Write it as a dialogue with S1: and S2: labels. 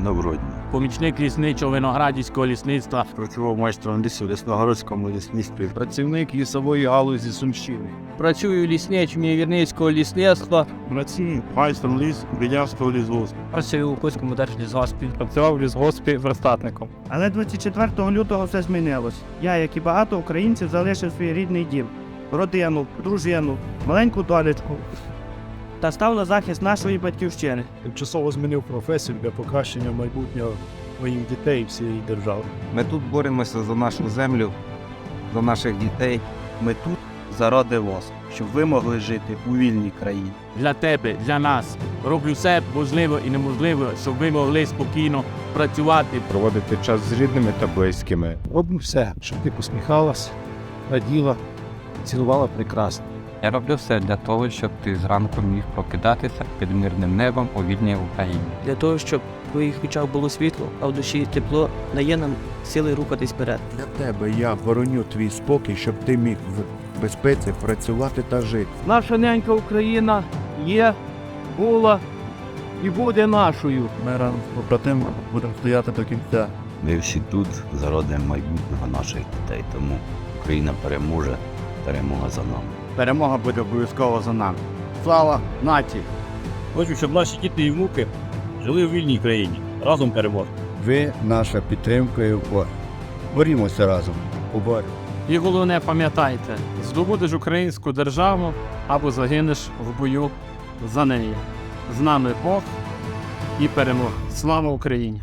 S1: на Вродні.
S2: помічник лісничого виноградівського лісництва,
S3: Працював майстром лісу в Лісногородському лісництві. Працівник лісової галузі Сумщини.
S4: Працюю лісничим Вірницького лісництва.
S3: Працюю майстром ліс Білявського лісгоспу.
S4: Працюю у Кузькому держлісгоспі.
S5: Працював в лісгоспі верстатником.
S6: Але 24 лютого все змінилось. Я, як і багато українців, залишив свій рідний дім, родину, дружину, маленьку донечку та став на захист нашої батьківщини.
S3: Тимчасово змінив професію для покращення майбутнього моїх дітей всієї держави.
S7: Ми тут боремося за нашу землю, за наших дітей. Ми тут заради вас, щоб ви могли жити у вільній країні.
S2: для тебе, для нас. Роблю все можливе і неможливе, щоб ви могли спокійно працювати.
S8: проводити час з рідними та близькими.
S3: Роблю все, щоб ти посміхалась, раділа, цілувала прекрасно.
S9: Я роблю все для того, щоб ти зранку міг прокидатися під мирним небом у вільній Україні.
S4: Для того, щоб в твоїх очах було світло, а в душі тепло, дає нам сили рухатись вперед.
S8: Для тебе я бороню твій спокій, щоб ти міг в безпеці працювати та жити.
S6: Наша ненька Україна є, була і буде нашою.
S3: Ми разом з побратимами будемо стояти до кінця.
S1: Ми всі тут заради майбутнього наших дітей. Тому Україна переможе, перемога за нами.
S3: Перемога буде обов'язково за нами. Слава нації!
S5: Хочу, щоб наші діти і внуки жили у вільній країні. Разом переможемо.
S8: Ви наша підтримка і опора. Борімося разом. Поборемо.
S5: І головне, пам'ятайте, здобудеш українську державу або загинеш в бою за неї. З нами Бог і перемога. Слава Україні!